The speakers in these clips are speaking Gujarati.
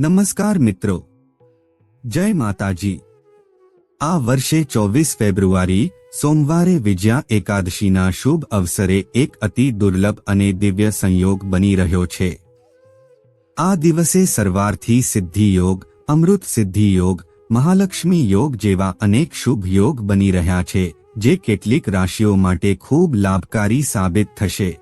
નમસ્કાર મિત્રો. જય માતાજી. આ વર્ષે ચોવીસ ફેબ્રુઆરી, સોમવારે વિજયા એકાદશીના શુભ અવસરે એક અતિ દુર્લભ અને દિવ્ય સંયોગ બની રહ્યો છે. આ દિવસે સરવારથી સિદ્ધિ યોગ, અમૃત સિદ્ધિ યોગ, મહાલક્ષ્મી યોગ જેવા અનેક શુભ યોગ બની રહ્યા છે, જે કેટલીક રાશિઓ માટે ખૂબ લાભકારી સાબિત થશે.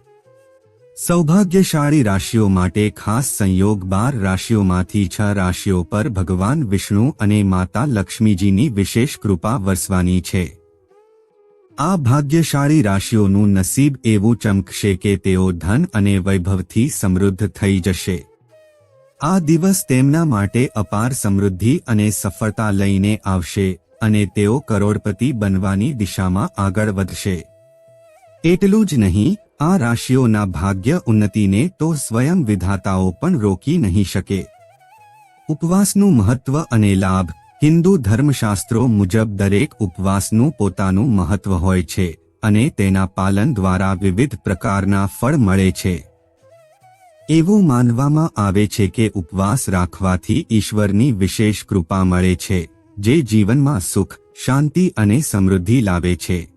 સૌભાગ્યશાળી રાશિઓ માટે ખાસ સંયોગ બાર રાશિઓમાંથી છ રાશિઓ પર ભગવાન વિષ્ણુ અને માતા લક્ષ્મીજીની વિશેષ કૃપા વરસવાની છે. આ ભાગ્યશાળી રાશિઓનું નસીબ એવું ચમકશે કે તેઓ ધન અને વૈભવથી સમૃદ્ધ થઈ જશે. આ દિવસ તેમના માટે અપાર સમૃદ્ધિ અને સફળતા લઈને આવશે અને તેઓ કરોડપતિ બનવાની દિશામાં આગળ વધશે. એટલું જ નહીં આ રાશિઓના ભાગ્ય ઉન્નતિને તો સ્વયં વિધાતાઓ પણ રોકી નહીં શકે. ઉપવાસનું મહત્વ અને લાભ, હિન્દુ ધર્મશાસ્ત્રો મુજબ દરેક ઉપવાસનું પોતાનું મહત્વ હોય છે અને તેના પાલન દ્વારા વિવિધ પ્રકારના ફળ મળે છે. એવું માનવામાં આવે છે કે ઉપવાસ રાખવાથી ઈશ્વરની વિશેષ કૃપા મળે છે, જે જીવનમાં સુખ, શાંતિ અને સમૃદ્ધિ લાવે છે.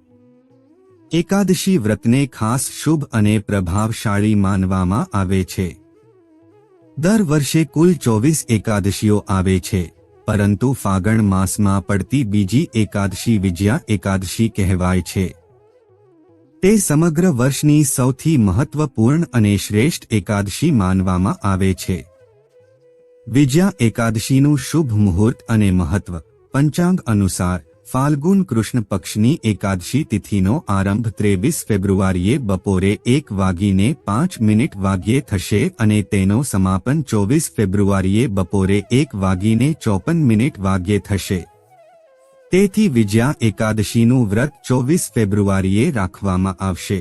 એકાદશી વ્રતને ખાસ શુભ અને પ્રભાવશાળી માનવામાં આવે છે. દર વર્ષે કુલ ચોવીસ એકાદશીઓ આવે છે, પરંતુ ફાગણ માસમાં પડતી બીજી એકાદશી વિજયા એકાદશી કહેવાય છે. તે સમગ્ર વર્ષની સૌથી મહત્વપૂર્ણ અને શ્રેષ્ઠ એકાદશી માનવામાં આવે છે. વિજયા એકાદશીનું શુભ મુહૂર્ત અને મહત્વ પંચાંગ અનુસાર ફાલ્ગુન કૃષ્ણ પક્ષની એકાદશી તિથિનો આરંભ ત્રેવીસ ફેબ્રુઆરીએ બપોરે એક વાગીને પાંચ મિનિટ વાગ્યે થશે અને તેનો સમાપન ચોવીસ ફેબ્રુઆરીએ બપોરે એક વાગીને ચોપન મિનિટ વાગ્યે થશે તેથી વિજયા એકાદશીનું વ્રત ચોવીસ ફેબ્રુઆરીએ રાખવામાં આવશે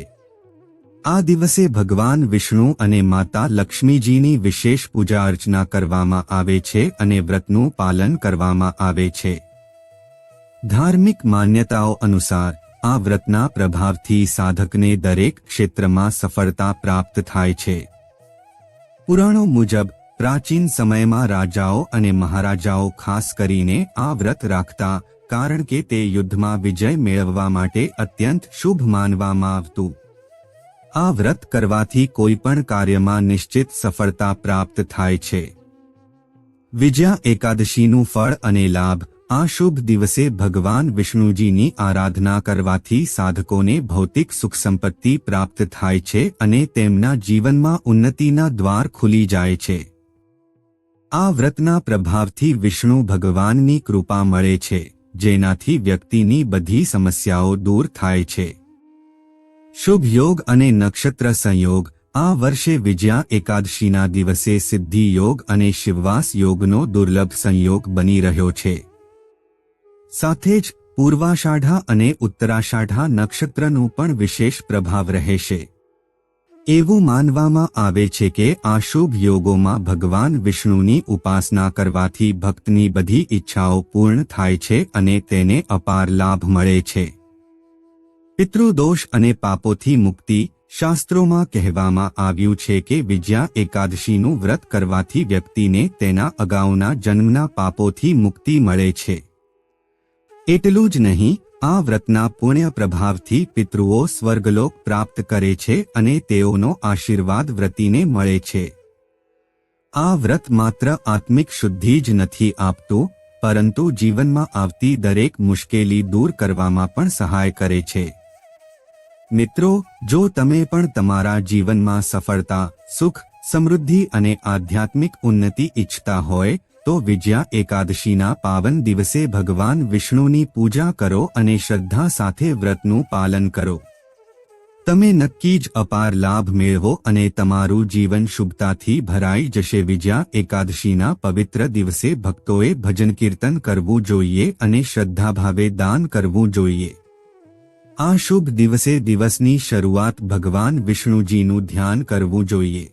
આ દિવસે ભગવાન વિષ્ણુ અને માતા લક્ષ્મીજીની વિશેષ પૂજા અર્ચના કરવામાં આવે છે અને વ્રતનું પાલન કરવામાં આવે છે ધાર્મિક માન્યતાઓ અનુસાર, આ વ્રતના પ્રભાવથી સાધકને દરેક ક્ષેત્રમાં સફળતા પ્રાપ્ત થાય છે. પુરાણો મુજબ, પ્રાચીન સમયમાં રાજાઓ અને મહારાજાઓ ખાસ કરીને આ વ્રત રાખતા, કારણ કે તે યુદ્ધમાં વિજય મેળવવા માટે અત્યંત શુભ માનવામાં આવતું. આ વ્રત કરવાથી કોઈપણ કાર્યમાં નિશ્ચિત સફળતા પ્રાપ્ત થાય છે. વિજયા એકાદશીનું ફળ અને લાભ આ શુભ દિવસે ભગવાન વિષ્ણુજીની આરાધના કરવાથી સાધકોને ભૌતિક સુખ સંપત્તિ પ્રાપ્ત થાય છે અને તેમના જીવનમાં ઉન્નતિના દ્વાર ખુલી જાય છે. આ વ્રતના પ્રભાવથી વિષ્ણુ ભગવાનની કૃપા મળે છે, જેનાથી વ્યક્તિની બધી સમસ્યાઓ દૂર થાય છે. શુભ યોગ અને નક્ષત્ર સંયોગ, આ વર્ષે વિજયા એકાદશીના દિવસે સિદ્ધિ યોગ અને શિવવાસ યોગનો દુર્લભ સંયોગ બની રહ્યો છે. સાથે જ પૂર્વાષાઢા અને ઉત્તરાષાઢા નક્ષત્રનું પણ વિશેષ પ્રભાવ રહેશે એવું માનવામાં આવે છે કે આ શુભ યોગોમાં ભગવાન વિષ્ણુની ઉપાસના કરવાથી ભક્તની બધી ઈચ્છાઓ પૂર્ણ થાય છે અને તેને અપાર લાભ મળે છે. પિતૃદોષ અને પાપોથી મુક્તિ શાસ્ત્રોમાં કહેવામાં આવ્યું છે કે વિજયા એકાદશીનું વ્રત કરવાથી વ્યક્તિને તેના અગાઉના જન્મના પાપોથી મુક્તિ મળે છે. એટલું જ નહીં, આ વ્રતના પુણ્ય પ્રભાવથી પિતૃઓ સ્વર્ગલોક પ્રાપ્ત કરે છે અને તેઓનો આશીર્વાદ વ્રતીને મળે છે. આ વ્રત માત્ર આત્મિક શુદ્ધિ જ નથી આપતું, પરંતુ જીવનમાં આવતી દરેક મુશ્કેલી દૂર કરવામાં પણ સહાય કરે છે. મિત્રો, જો તમે પણ તમારા જીવનમાં સફળતા, સુખ, સમૃદ્ધિ અને આધ્યાત્મિક ઉન્નતિ ઈચ્છતા હોય તો વિજયા એકાદશીના પાવન દિવસે ભગવાન વિષ્ણુની પૂજા કરો અને શ્રદ્ધા સાથે વ્રતનું પાલન કરો. તમે નક્કી જ અપાર લાભ મેળવો અને તમારું જીવન શુભતાથી ભરાઈ જશે. વિજયા એકાદશીના પવિત્ર દિવસે ભક્તોએ ભજન કીર્તન કરવું જોઈએ અને શ્રદ્ધાભાવે દાન કરવું જોઈએ. આ શુભ દિવસે દિવસની શરૂઆત ભગવાન વિષ્ણુજીનું ધ્યાન કરવું જોઈએ.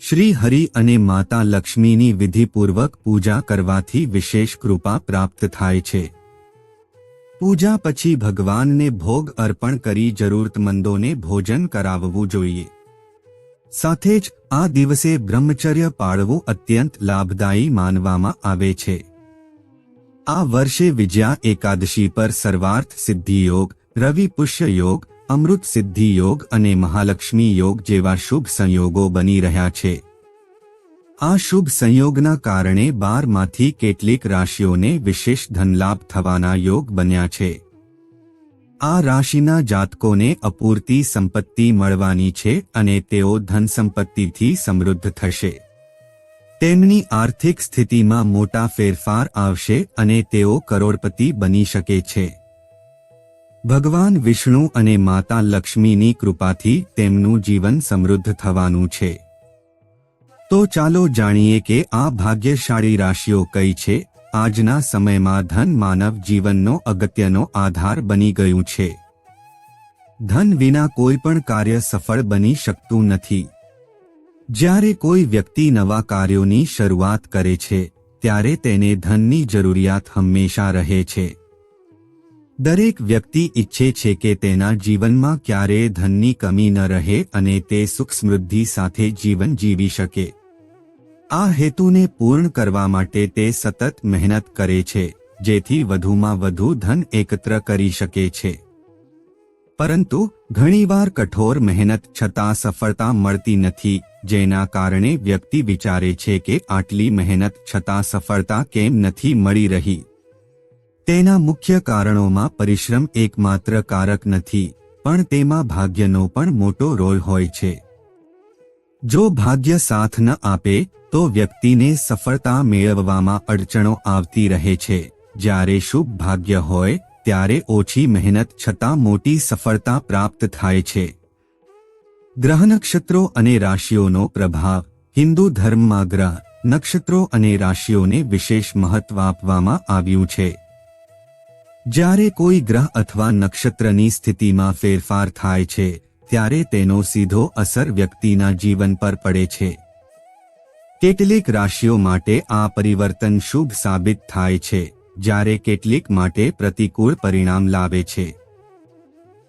શ્રી હરિ અને માતા લક્ષ્મીની વિધિપૂર્વક પૂજા કરવાથી વિશેષ કૃપા પ્રાપ્ત થાય છે. પૂજા પછી ભગવાનને ભોગ અર્પણ કરી જરૂરતમંદોને ભોજન કરાવવું જોઈએ. સાથે જ આ દિવસે બ્રહ્મચર્ય પાળવું અત્યંત લાભદાયી માનવામાં આવે છે. આ વર્ષે વિજયા એકાદશી પર સર્વાર્થ સિદ્ધિ યોગ, રવિ પુષ્ય યોગ અમૃત સિદ્ધિ યોગ અને મહાલક્ષ્મી યોગ જેવા શુભ સંયોગો બની રહ્યા છે. આ શુભ સંયોગના કારણે બારમાંથી કેટલીક રાશિઓને વિશેષ ધનલાભ થવાના યોગ બન્યા છે. આ રાશિના જાતકોને અપૂરતી સંપત્તિ મળવાની છે અને તેઓ ધન સંપત્તિથી સમૃદ્ધ થશે. તેમની આર્થિક સ્થિતિમાં મોટા ફેરફાર આવશે અને તેઓ કરોડપતિ બની શકે છે. ભગવાન વિષ્ણુ અને માતા લક્ષ્મીની કૃપાથી તેમનું જીવન સમૃદ્ધ થવાનું છે. તો ચાલો જાણીએ કે આ ભાગ્યશાળી રાશિઓ કઈ છે? આજના સમયમાં ધન માનવ જીવનનો અગત્યનો આધાર બની ગયું છે. ધન વિના કોઈ પણ કાર્ય સફળ બની શકતું નથી. જ્યારે કોઈ વ્યક્તિ નવા કાર્યોની શરૂઆત કરે છે, ત્યારે તેને ધનની જરૂરિયાત હંમેશા રહે છે. દરેક વ્યક્તિ ઈચ્છે છે કે તેના જીવનમાં ક્યારેય ધનની કમી ન રહે અને તે સુખ સમૃદ્ધિ સાથે જીવન જીવી શકે. આ હેતુને પૂર્ણ કરવા માટે તે સતત મહેનત કરે છે, જેથી વધુમાં વધુ ધન એકત્ર કરી શકે છે. પરંતુ, ઘણીવાર કઠોર મહેનત છતાં સફળતા મળતી નથી, જેના કારણે વ્યક્તિ વિચારે છે કે આટલી મહેનત છતાં સફળતા કેમ નથી મળી રહી. તેના મુખ્ય કારણોમાં પરિશ્રમ એકમાત્ર કારક નથી, પણ તેમાં ભાગ્યનો પણ મોટો રોલ હોય છે. જો ભાગ્ય સાથ ન આપે, તો વ્યક્તિને સફળતા મેળવવામાં અડચણો આવતી રહે છે. જ્યારે શુભ ભાગ્ય હોય, ત્યારે ઓછી મહેનત છતાં મોટી સફળતા પ્રાપ્ત થાય છે. ગ્રહ નક્ષત્રો અને રાશિઓનો પ્રભાવ, હિન્દુ ધર્મમાં ગ્રહ નક્ષત્રો અને રાશિઓને વિશેષ મહત્વ આપવામાં આવ્યું છે. જ્યારે કોઈ ગ્રહ અથવા નક્ષત્રની સ્થિતિમાં ફેરફાર થાય છે, ત્યારે તેનો સીધો અસર વ્યક્તિના જીવન પર પડે છે. કેટલીક રાશિઓ માટે આ પરિવર્તન શુભ સાબિત થાય છે, જ્યારે કેટલીક માટે પ્રતિકૂળ પરિણામ લાવે છે.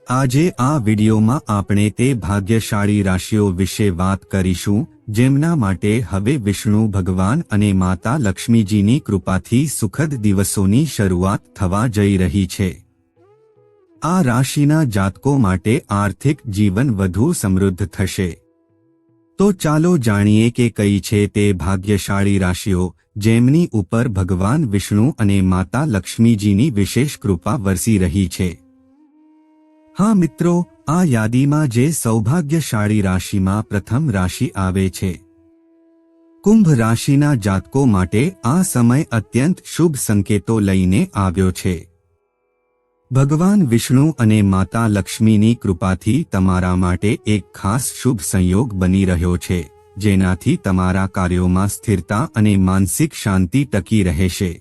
આજે આ વિડીયોમાં આપણે તે ભાગ્યશાળી રાશિઓ વિશે વાત કરીશું જેમના માટે હવે વિષ્ણુ ભગવાન અને માતા લક્ષ્મીજીની કૃપાથી સુખદ દિવસોની શરૂઆત થવા જઈ રહી છે. આ રાશિના જાતકો માટે આર્થિક જીવન વધુ સમૃદ્ધ થશે. તો ચાલો જાણીએ કે કઈ છે તે ભાગ્યશાળી રાશિઓ, જેમની ઉપર ભગવાન વિષ્ણુ અને માતા લક્ષ્મીજીની વિશેષ કૃપા વરસી રહી છે. હા મિત્રો, આ યાદીમાં જે સૌભાગ્યશાળી રાશિમાં પ્રથમ રાશિ આવે છે. કુંભ રાશિના જાતકો માટે આ સમય અત્યંત શુભ સંકેતો લઈને આવ્યો છે. ભગવાન વિષ્ણુ અને માતા લક્ષ્મીની કૃપાથી તમારા માટે એક ખાસ શુભ સંયોગ બની રહ્યો છે, જેનાથી તમારા કાર્યોમાં સ્થિરતા અને માનસિક શાંતિ ટકી રહેશે.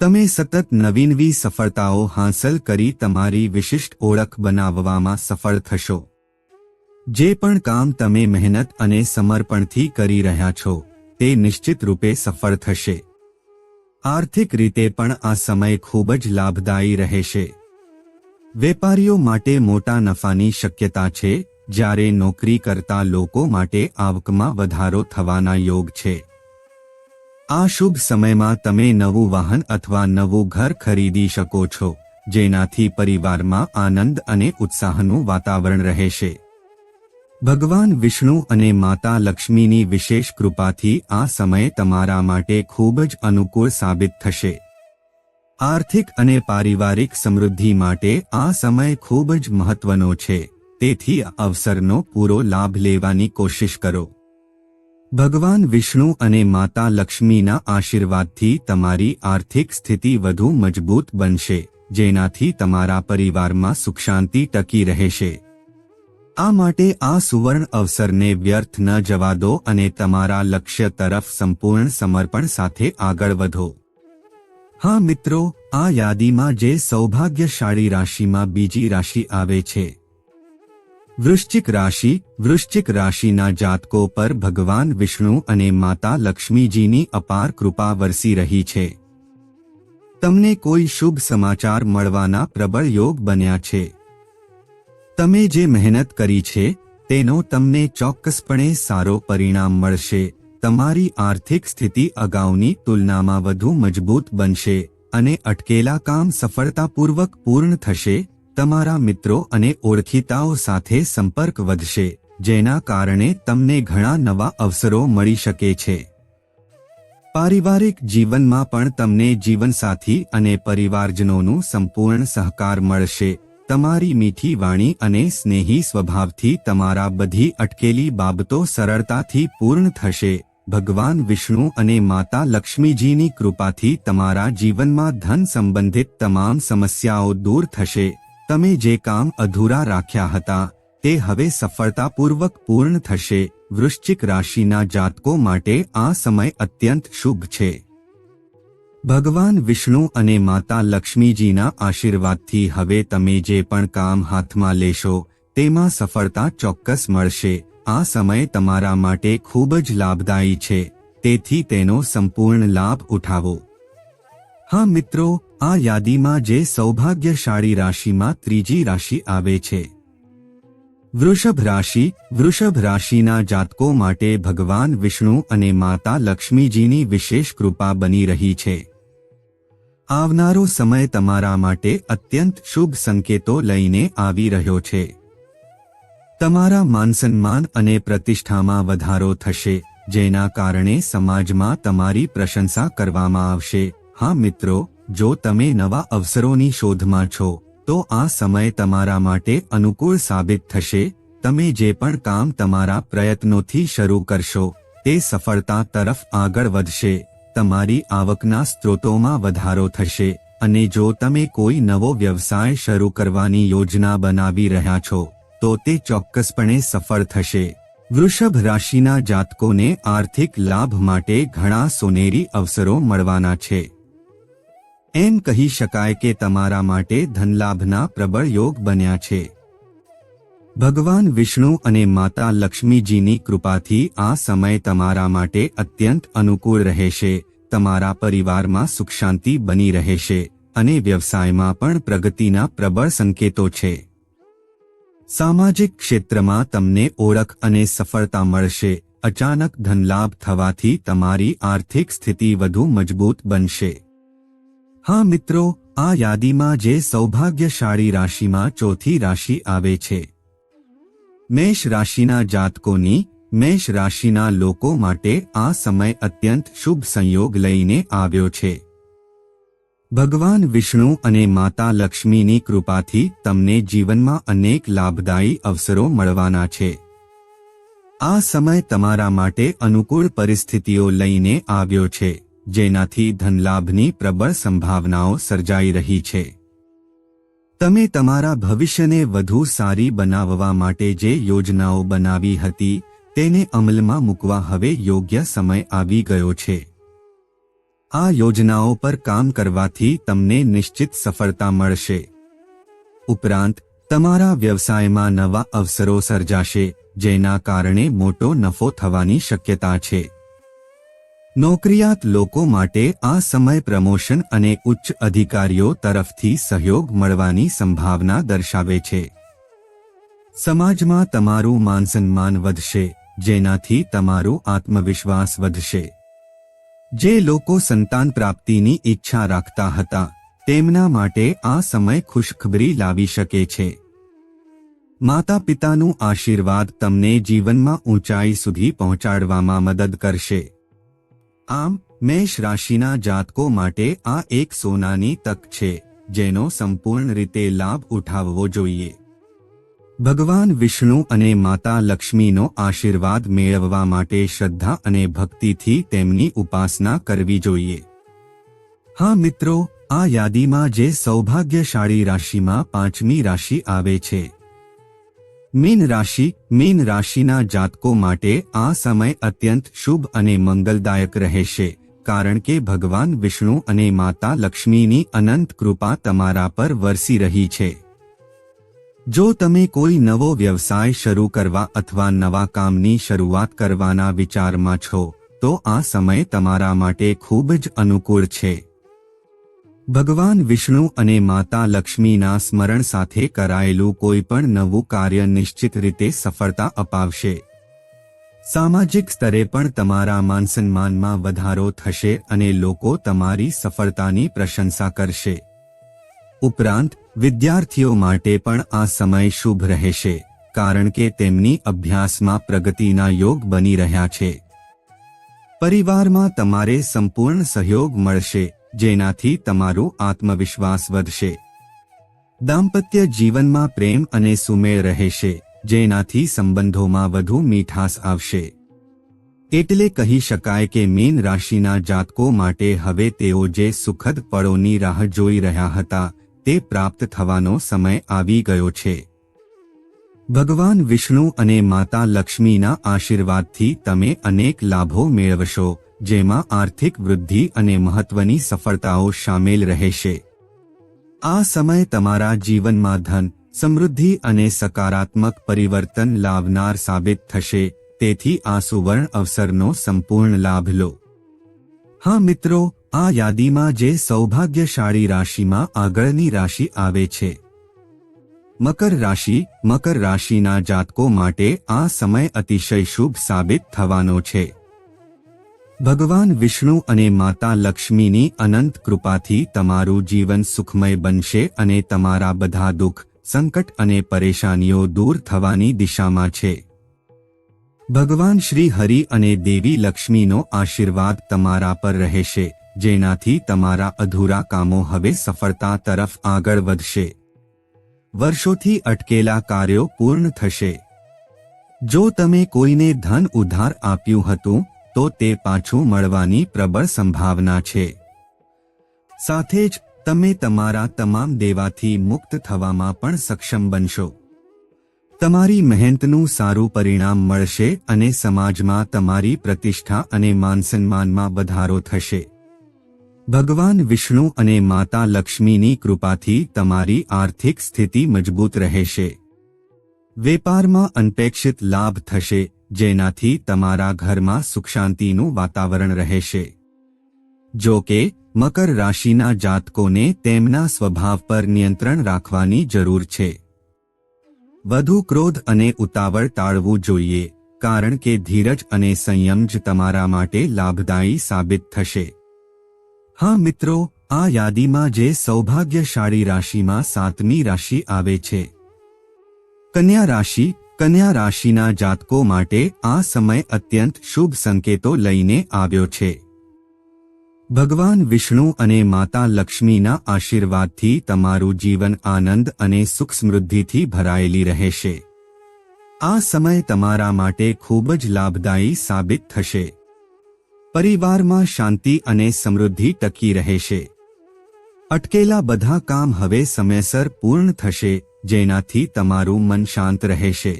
તમે સતત નવીનવી સફળતાઓ હાંસલ કરી તમારી વિશિષ્ટ ઓળખ બનાવવામાં સફળ થશો. જે પણ કામ તમે મહેનત અને સમર્પણથી કરી રહ્યા છો, તે નિશ્ચિત રૂપે સફળ થશે. આર્થિક રીતે પણ આ સમય ખૂબ જ લાભદાયી રહેશે. વેપારીઓ માટે મોટા નફાની શક્યતા છે, જ્યારે નોકરી કરતા લોકો માટે આવકમાં વધારો થવાના યોગ છે. આ શુભ સમયમાં તમે નવું વાહન અથવા નવું ઘર ખરીદી શકો છો, જેનાથી પરિવારમાં આનંદ અને ઉત્સાહનું વાતાવરણ રહેશે. ભગવાન વિષ્ણુ અને માતા લક્ષ્મીની વિશેષ કૃપાથી આ સમય તમારા માટે ખૂબ જ અનુકૂળ સાબિત થશે. આર્થિક અને પારિવારિક સમૃદ્ધિ માટે આ સમય ખૂબ જ મહત્વનો છે, તેથી અવસરનો પૂરો લાભ લેવાની કોશિશ કરો. ભગવાન વિષ્ણુ અને માતા લક્ષ્મીના આશીર્વાદથી તમારી આર્થિક સ્થિતિ વધુ મજબૂત બનશે, જેનાથી તમારા પરિવારમાં સુખ શાંતિ ટકી રહેશે. આ માટે આ સુવર્ણ અવસરને વ્યર્થ ન જવા દો અને તમારા લક્ષ્ય તરફ સંપૂર્ણ સમર્પણ સાથે આગળ વધો. હા મિત્રો, આ યાદીમાં જે સૌભાગ્યશાળી રાશિમાં બીજી રાશિ આવે છે વૃશ્ચિક રાશિ, વૃશ્ચિક રાશિના જાતકો પર ભગવાન વિષ્ણુ અને માતા લક્ષ્મીજીની અપાર કૃપા વરસી રહી છે. તમને કોઈ શુભ સમાચાર મળવાના પ્રબળ યોગ બન્યા છે. તમે જે મહેનત કરી છે, તેનો તમને ચોક્કસપણે સારો પરિણામ મળશે. તમારી આર્થિક સ્થિતિ અગાઉની તુલનામાં વધુ મજબૂત બનશે અને અટકેલા કામ સફળતાપૂર્વક પૂર્ણ થશે. તમારા મિત્રો અને ઓળખીતાઓ સાથે સંપર્ક વધશે, જેના કારણે તમને ઘણા નવા અવસરો મળી શકે છે. પારિવારિક જીવનમાં પણ તમને જીવનસાથી અને પરિવારજનોનું સંપૂર્ણ સહકાર મળશે. તમારી મીઠી વાણી અને સ્નેહી સ્વભાવથી તમારા બધી અટકેલી બાબતો સરળતાથી પૂર્ણ થશે. ભગવાન વિષ્ણુ અને માતા લક્ષ્મીજીની કૃપાથી તમારા જીવનમાં ધન સંબંધિત તમામ સમસ્યાઓ દૂર થશે. તમે જે કામ અધૂરા રાખ્યા હતા, તે હવે સફળતાપૂર્વક પૂર્ણ થશે. વૃશ્ચિક રાશિના જાતકો માટે આ સમય અત્યંત શુભ છે. ભગવાન વિષ્ણુ અને માતા લક્ષ્મીજીના આશીર્વાદથી હવે તમે જે પણ કામ હાથમાં લેશો, તેમાં સફળતા ચોક્કસ મળશે. આ સમય તમારા માટે ખૂબ જ લાભદાયી છે. તેથી તેનો સંપૂર્ણ લાભ ઉઠાવો. હા મિત્રો, આ યાદીમાં જે સૌભાગ્યશાળી રાશિમાં ત્રીજી રાશિ આવે છે. વૃષભ રાશિ, વૃષભ રાશિના જાતકો માટે ભગવાન વિષ્ણુ અને માતા લક્ષ્મીજીની વિશેષ કૃપા બની રહી છે. આવનારો સમય તમારા માટે અત્યંત શુભ સંકેતો લઈને આવી રહ્યો છે. તમારા માનસન્માન અને પ્રતિષ્ઠામાં વધારો થશે, જેના કારણે સમાજમાં તમારી પ્રશંસા કરવામાં આવશે. હા મિત્રો, જો તમે નવા અવસરોની શોધમાં છો, તો આ સમય તમારા માટે અનુકૂળ સાબિત થશે. તમે જે પણ કામ તમારા પ્રયત્નોથી શરૂ કરશો, તે સફળતા તરફ આગળ વધશે. તમારી આવકના સ્ત્રોતોમાં વધારો થશે. અને જો તમે કોઈ નવો વ્યવસાય શરૂ કરવાની યોજના બનાવી રહ્યા છો, તો તે ચોક્કસપણે સફળ થશે. વૃષભ રાશિના જાતકોને આર્થિક લાભ માટે ઘણા સોનેરી અવસરો મળવાના છે. એમ કહી શકાય કે તમારા માટે ધનલાભના પ્રબળ યોગ બન્યા છે. ભગવાન વિષ્ણુ અને માતા લક્ષ્મીજીની કૃપાથી આ સમય તમારા માટે અત્યંત અનુકૂળ રહેશે, તમારા પરિવારમાં સુખ શાંતિ બની રહેશે અને વ્યવસાયમાં પણ પ્રગતિના પ્રબળ સંકેતો છે. સામાજિક ક્ષેત્રમાં તમને ઓળખ અને સફળતા મળશે, અચાનક ધનલાભ થવાથી તમારી આર્થિક સ્થિતિ વધુ મજબૂત બનશે. હા મિત્રો, આ યાદીમાં જે સૌભાગ્યશાળી રાશિમાં ચોથી રાશિ આવે છે. મેષ રાશિના જાતકોની, મેષ રાશિના લોકો માટે આ સમય અત્યંત શુભ સંયોગ લઈને આવ્યો છે. ભગવાન વિષ્ણુ અને માતા લક્ષ્મીની કૃપાથી તમને જીવનમાં અનેક લાભદાયી અવસરો મળવાના છે. આ સમય તમારા માટે અનુકૂળ પરિસ્થિતિઓ લઈને આવ્યો છે. જેનાથી ધનલાભની પ્રબળ સંભાવનાઓ સર્જાઈ રહી છે. તમે તમારા ભવિષ્યને વધુ સારી બનાવવા માટે જે યોજનાઓ બનાવી હતી, તેને અમલમાં મૂકવા હવે યોગ્ય સમય આવી ગયો છે. આ યોજનાઓ પર કામ કરવાથી તમને નિશ્ચિત સફળતા મળશે. ઉપરાંત, તમારા વ્યવસાયમાં નવા અવસરો સર્જાશે, જેના કારણે મોટો નફો થવાની શક્યતા છે. નોકરિયાત લોકો માટે આ સમય પ્રમોશન અને ઉચ્ચ અધિકારીઓ તરફથી સહયોગ મળવાની સંભાવના દર્શાવે છે. સમાજમાં તમારું માનસન્માન વધશે, જેનાથી તમારો આત્મવિશ્વાસ વધશે. જે લોકો સંતાન પ્રાપ્તિની ઈચ્છા રાખતા હતા, તેમના માટે આ સમય ખુશખબરી લાવી શકે છે. માતા પિતાનું આશીર્વાદ તમને જીવનમાં ઊંચાઈ સુધી પહોંચાડવામાં મદદ કરશે. આમ, મેષ રાશિના જાતકો માટે આ એક સોનાની તક છે, જેનો સંપૂર્ણ રીતે લાભ ઉઠાવવો જોઈએ. ભગવાન વિષ્ણુ અને માતા લક્ષ્મીનો આશીર્વાદ મેળવવા માટે શ્રદ્ધા અને ભક્તિથી તેમની ઉપાસના કરવી જોઈએ. હા મિત્રો, આ યાદીમાં જે સૌભાગ્યશાળી રાશિમાં પાંચમી રાશિ આવે છે મીન રાશિ, મીન રાશિના જાતકો માટે આ સમય અત્યંત શુભ અને મંગલદાયક રહેશે, કારણ કે ભગવાન વિષ્ણુ અને માતા લક્ષ્મીની અનંત કૃપા તમારા પર વરસી રહી છે. જો તમે કોઈ નવો વ્યવસાય શરૂ કરવા અથવા નવા કામની શરૂઆત કરવાના વિચારમાં છો, તો આ સમય તમારા માટે ખૂબ જ અનુકૂળ છે. ભગવાન વિષ્ણુ અને માતા લક્ષ્મીના સ્મરણ સાથે કરાયેલું કોઈપણ નવું કાર્ય નિશ્ચિત રીતે સફળતા અપાવશે. સામાજિક સ્તરે પણ તમારા માન સન્માનમાં વધારો થશે અને લોકો તમારી સફળતાની પ્રશંસા કરશે. ઉપરાંત, વિદ્યાર્થીઓ માટે પણ આ સમય શુભ રહેશે, કારણ કે તેમની અભ્યાસમાં પ્રગતિના યોગ બની રહ્યા છે. પરિવારમાં તમારે સંપૂર્ણ સહયોગ મળશે. જેનાથી તમારું આત્મવિશ્વાસ વધશે. દાંપત્ય જીવનમાં પ્રેમ અને સુમેળ રહેશે, જેનાથી સંબંધોમાં વધુ મીઠાસ આવશે. એટલે કહી શકાય કે મીન રાશિના જાતકો માટે હવે તેઓ જે સુખદ પળોની રાહ જોઈ રહ્યા હતા, તે પ્રાપ્ત થવાનો સમય આવી ગયો છે. ભગવાન વિષ્ણુ અને માતા લક્ષ્મીના આશીર્વાદથી તમે અનેક લાભો મેળવશો. જેમાં આર્થિક વૃદ્ધિ અને મહત્વની સફળતાઓ સામેલ રહેશે. આ સમય તમારા જીવનમાં ધન, સમૃદ્ધિ અને સકારાત્મક પરિવર્તન લાવનાર સાબિત થશે, તેથી આ સુવર્ણ અવસરનો સંપૂર્ણ લાભ લો. હા મિત્રો, આ યાદીમાં જે સૌભાગ્યશાળી રાશિમાં આગળની રાશિ આવે છે. મકર રાશિ, મકર રાશિના જાતકો માટે આ સમય અતિશય શુભ સાબિત થવાનો છે. ભગવાન વિષ્ણુ અને માતા લક્ષ્મીની અનંત કૃપાથી તમારું જીવન સુખમય બનશે અને તમારા બધા દુઃખ, સંકટ અને પરેશાનીઓ દૂર થવાની દિશામાં છે. ભગવાન શ્રી હરિ અને દેવી લક્ષ્મીનો આશીર્વાદ તમારા પર રહેશે, જેનાથી તમારા અધૂરા કામો હવે સફળતા તરફ આગળ વધશે. વર્ષોથી અટકેલા કાર્યો પૂર્ણ થશે. જો તમે કોઈને ધન ઉધાર આપ્યું હતું તો તે પાછું મળવાની પ્રબળ સંભાવના છે. સાથે જ, તમે તમારા તમામ દેવાથી મુક્ત થવામાં પણ સક્ષમ બનશો. તમારી મહેનતનું સારું પરિણામ મળશે અને સમાજમાં તમારી પ્રતિષ્ઠા અને માનસન્માનમાં વધારો થશે. ભગવાન વિષ્ણુ અને માતા લક્ષ્મીની કૃપાથી તમારી આર્થિક સ્થિતિ મજબૂત રહેશે. વેપારમાં અનપેક્ષિત લાભ થશે જેનાથી તમારા ઘરમાં સુખ શાંતિનું વાતાવરણ રહેશે. જો કે, મકર રાશિના જાતકોને તેમના સ્વભાવ પર નિયંત્રણ રાખવાની જરૂર છે. વધુ ક્રોધ અને ઉતાવળ ટાળવું જોઈએ, કારણ કે ધીરજ અને સંયમ જ તમારા માટે લાભદાયી સાબિત થશે. હા મિત્રો, આ યાદીમાં જે સૌભાગ્યશાળી રાશિમાં સાતમી રાશિ આવે છે. કન્યા રાશિ કન્યા રાશિના જાતકો માટે આ સમય અત્યંત શુભ સંકેતો લઈને આવ્યો છે. ભગવાન વિષ્ણુ અને માતા લક્ષ્મીના આશીર્વાદથી તમારું જીવન આનંદ અને સુખ સમૃદ્ધિથી ભરાયેલી રહેશે. આ સમય તમારા માટે ખૂબ જ લાભદાયી સાબિત થશે. પરિવારમાં શાંતિ અને સમૃદ્ધિ ટકી રહેશે. અટકેલા બધા કામ હવે સમયસર પૂર્ણ થશે. જેનાથી તમારું મન શાંત રહેશે.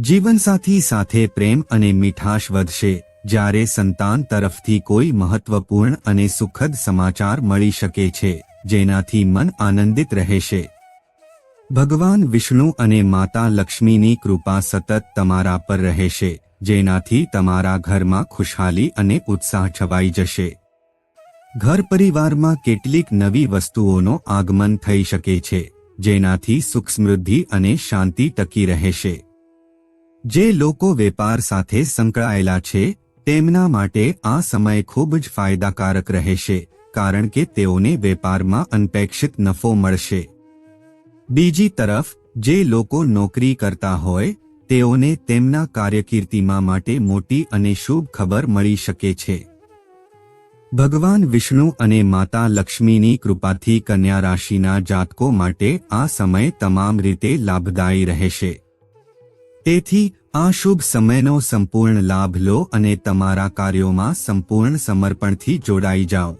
જીવનસાથી સાથે પ્રેમ અને મીઠાશ વધશે, જ્યારે સંતાન તરફથી કોઈ મહત્વપૂર્ણ અને સુખદ સમાચાર મળી શકે છે, જેનાથી મન આનંદિત રહેશે. ભગવાન વિષ્ણુ અને માતા લક્ષ્મીની કૃપા સતત તમારા પર રહેશે, જેનાથી તમારા ઘરમાં ખુશહાલી અને ઉત્સાહ છવાઈ જશે. ઘર પરિવારમાં કેટલીક નવી વસ્તુઓનો આગમન થઈ શકે છે. જેનાથી સુખ સમૃદ્ધિ અને શાંતિ ટકી રહેશે. જે લોકો વેપાર સાથે સંકળાયેલા છે, તેમના માટે આ સમય ખૂબ જ ફાયદાકારક રહેશે, કારણ કે તેઓને વેપારમાં અનપેક્ષિત નફો મળશે. બીજી તરફ, જે લોકો નોકરી કરતા હોય, તેઓને તેમના કાર્યકીર્તિમાં માટે મોટી અને શુભ ખબર મળી શકે છે. ભગવાન વિષ્ણુ અને માતા લક્ષ્મીની કૃપાથી કન્યા રાશિના જાતકો માટે આ સમય તમામ રીતે લાભદાયી રહેશે. તેથી, આ શુભ સમયનો સંપૂર્ણ લાભ લો અને તમારા કાર્યોમાં સંપૂર્ણ સમર્પણથી જોડાઈ જાઓ.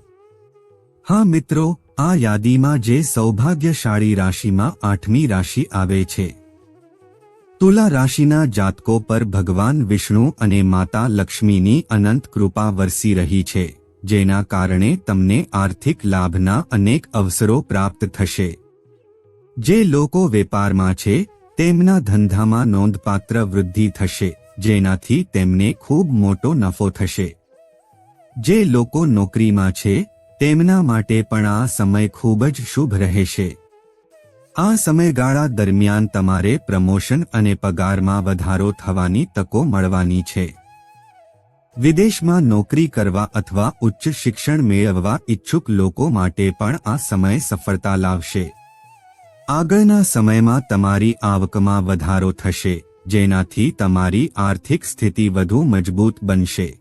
હા મિત્રો, આ યાદીમાં જે સૌભાગ્યશાળી રાશિમાં આઠમી રાશિ આવે છે. તુલા રાશિના જાતકો પર ભગવાન વિષ્ણુ અને માતા લક્ષ્મીની અનંત કૃપા વરસી રહી છે. જેના કારણે તમને આર્થિક લાભના અનેક અવસરો પ્રાપ્ત થશે. જે લોકો વેપારમાં છે, તેમના ધંધામાં નોંધપાત્ર વૃદ્ધિ થશે, જેનાથી તેમને ખૂબ મોટો નફો થશે. જે લોકો નોકરીમાં છે, તેમના માટે પણ આ સમય ખૂબ જ શુભ રહેશે. આ સમયગાળા દરમિયાન તમારે પ્રમોશન અને પગારમાં વધારો થવાની તકો મળવાની છે. વિદેશમાં નોકરી કરવા અથવા ઉચ્ચ શિક્ષણ મેળવવા ઈચ્છુક લોકો માટે પણ આ સમય સફળતા લાવશે. આગળના સમયમાં તમારી આવકમાં વધારો થશે, જેનાથી તમારી આર્થિક સ્થિતિ વધુ મજબૂત બનશે.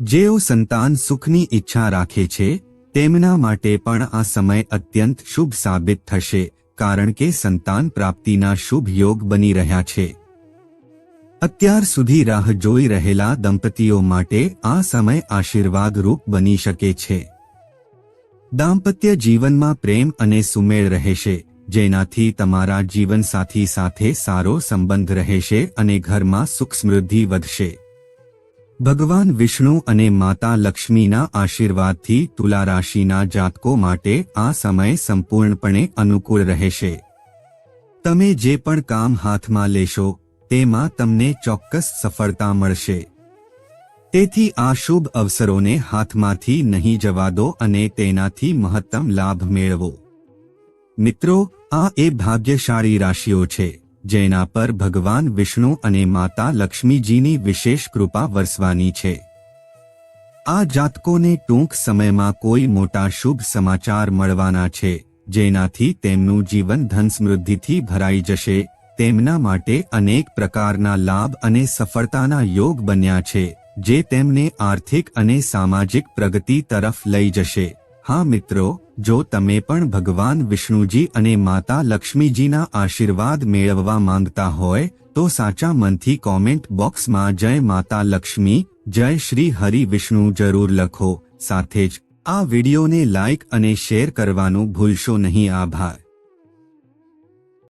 જેઓ સંતાન સુખની ઈચ્છા રાખે છે, તેમના માટે પણ આ સમય અત્યંત શુભ સાબિત થશે, કારણ કે સંતાન પ્રાપ્તિના શુભ યોગ બની રહ્યા છે. અત્યાર સુધી રાહ જોઈ રહેલા દંપતીઓ માટે આ સમય આશીર્વાદરૂપ બની શકે છે. દાંપત્ય જીવનમાં પ્રેમ અને સુમેળ રહેશે, જેનાથી તમારા જીવનસાથી સાથે સારો સંબંધ રહેશે અને ઘરમાં સુખ સમૃદ્ધિ વધશે. ભગવાન વિષ્ણુ અને માતા લક્ષ્મીના આશીર્વાદથી તુલા રાશિના જાતકો માટે આ સમય સંપૂર્ણપણે અનુકૂળ રહેશે. તમે જે પણ કામ હાથમાં લેશો તેમાં તમને ચોક્કસ સફળતા મળશે. તેથી આ શુભ અવસરોને હાથમાંથી નહીં જવા દો અને તેનાથી મહત્તમ લાભ મેળવો. મિત્રો, આ એ ભાગ્યશાળી રાશિઓ છે, જેના પર ભગવાન વિષ્ણુ અને માતા લક્ષ્મીજીની વિશેષ કૃપા વરસવાની છે. આ જાતકોને ટૂંક સમયમાં કોઈ મોટા શુભ સમાચાર મળવાના છે, જેનાથી તેમનું જીવન ધન સમૃદ્ધિથી ભરાઈ જશે તેમના માટે અનેક પ્રકારના લાભ અને સફળતાના યોગ બન્યા છે, જે તેમને આર્થિક અને સામાજિક પ્રગતિ તરફ લઈ જશે. હા મિત્રો, જો તમે પણ ભગવાન વિષ્ણુજી અને માતા લક્ષ્મીજીના આશીર્વાદ મેળવવા માંગતા હોય, તો સાચા મનથી કોમેન્ટ બોક્સમાં જય માતા લક્ષ્મી, જય શ્રી હરિ વિષ્ણુ જરૂર લખો. સાથે જ આ વિડીયોને લાઇક અને શેર કરવાનું ભૂલશો નહીં. આભાર.